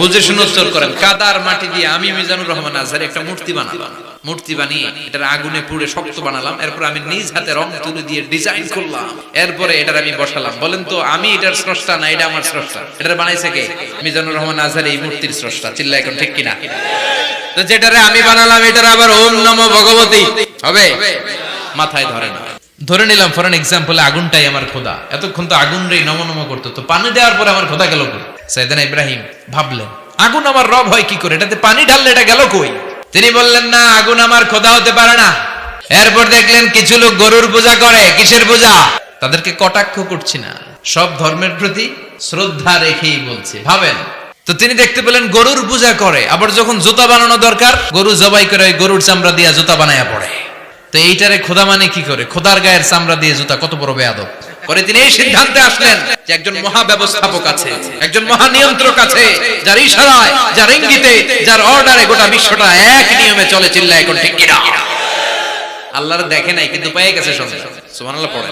বুঝে শুনে উত্তর করেন, কাদার মাটি দিয়ে আমি মিজানুর রহমান আজহারি একটা মূর্তি বানালাম। মূর্তি বানিয়ে এটার আগুনে পুড়ে শক্ত বানালাম, এরপর আমি নিজ হাতে রং তুলে দিয়ে ডিজাইন করলাম। এরপরে এটার আমি বসালাম। বলেন তো, আমি এটার স্রষ্টা না, এটা আমার স্রষ্টা? এটার বানাইছে কে? মিজানুর রহমান আজহারি এই মূর্তির স্রষ্টা। চিল্লা এখন ঠিক কিনা? তো যেটারে আমি বানালাম, এটার আবার ওম নম ভগবতী। হবে? মাথায় ধরে না। ধরে নিলাম ফর এক্সাম্পল আগুনটাই আমার খোদা। এতক্ষণ তো আগুন রে নম নম করতো। তো পানি দেওয়ার পরে আমার খোদা গেল সাইদানা ইব্রাহিম ভাবলেন, আগুন আমার রব হয় কি করে? এটাতে পানি ঢাললে এটা গেল কই? তিনি বললেন, না, আগুন আমার খোদা হতে পারে না। এরপর দেখলেন কিছু লোক গরুর পূজা করে। কিসের পূজা? তাদেরকে কটাক্ষ করছি না। সব ধর্মের প্রতি শ্রদ্ধা রেখেই বলছে, ভাবেন? তো তিনি দেখতে পেলেন গরুর পূজা করে। আবার যখন জুতা বানানো দরকার, গরু জবাই করে গরুর চামড়া দিয়া জুতা বানায়া পড়ে। তো এইটারে খোদা মানে কি করে? খোদার গায়ের চামড়া দিয়ে জুতা, কত বড় বেয়াদব। পরে তিনি এই সিদ্ধান্তে আসলেন যে একজন মহা ব্যবস্থাপক আছে, একজন মহা নিয়ন্ত্রক আছে, যার ইশারায়, যার ইঙ্গিতে, যার অর্ডারে গোটা বিশ্বটা এক নিয়মে চলে চিল্লায়, এখন ঠিক কিনা? আল্লাহর দেখে নাই, কিন্তু পায়ে গেছে সঙ্গে। সুবহানাল্লাহ পড়ে